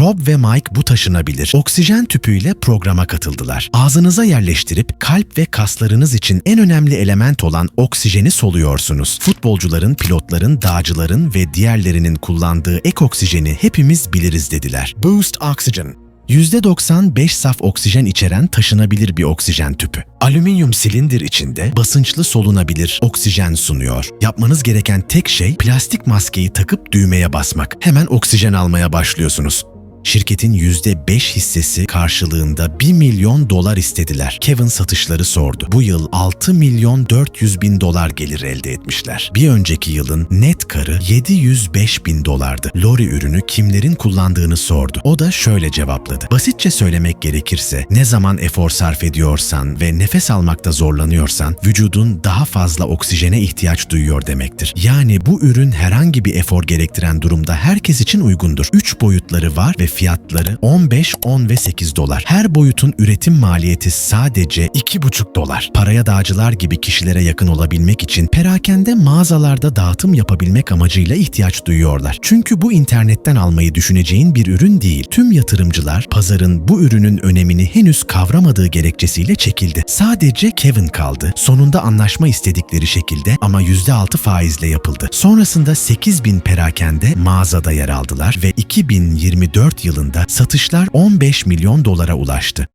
Rob ve Mike bu taşınabilir oksijen tüpüyle programa katıldılar. Ağzınıza yerleştirip kalp ve kaslarınız için en önemli element olan oksijeni soluyorsunuz. Futbolcuların, pilotların, dağcıların ve diğerlerinin kullandığı ek oksijeni hepimiz biliriz dediler. Boost Oxygen %95 saf oksijen içeren taşınabilir bir oksijen tüpü. Alüminyum silindir içinde basınçlı solunabilir oksijen sunuyor. Yapmanız gereken tek şey plastik maskeyi takıp düğmeye basmak. Hemen oksijen almaya başlıyorsunuz. Şirketin %5 hissesi karşılığında 1 milyon dolar istediler. Kevin satışları sordu. Bu yıl 6 milyon 400 bin dolar gelir elde etmişler. Bir önceki yılın net karı 705 bin dolardı. Lori ürünü kimlerin kullandığını sordu. O da şöyle cevapladı. Basitçe söylemek gerekirse ne zaman efor sarf ediyorsan ve nefes almakta zorlanıyorsan vücudun daha fazla oksijene ihtiyaç duyuyor demektir. Yani bu ürün herhangi bir efor gerektiren durumda herkes için uygundur. 3 boyutları var ve fiyatları 15, 10 ve 8 dolar. Her boyutun üretim maliyeti sadece 2,5 dolar. Paraya dağcılar gibi kişilere yakın olabilmek için perakende mağazalarda dağıtım yapabilmek amacıyla ihtiyaç duyuyorlar. Çünkü bu internetten almayı düşüneceğin bir ürün değil. Tüm yatırımcılar pazarın bu ürünün önemini henüz kavramadığı gerekçesiyle çekildi. Sadece Kevin kaldı. Sonunda anlaşma istedikleri şekilde ama %6 faizle yapıldı. Sonrasında 8 bin perakende mağazada yer aldılar ve 2024 yılında satışlar 15 milyon dolara ulaştı.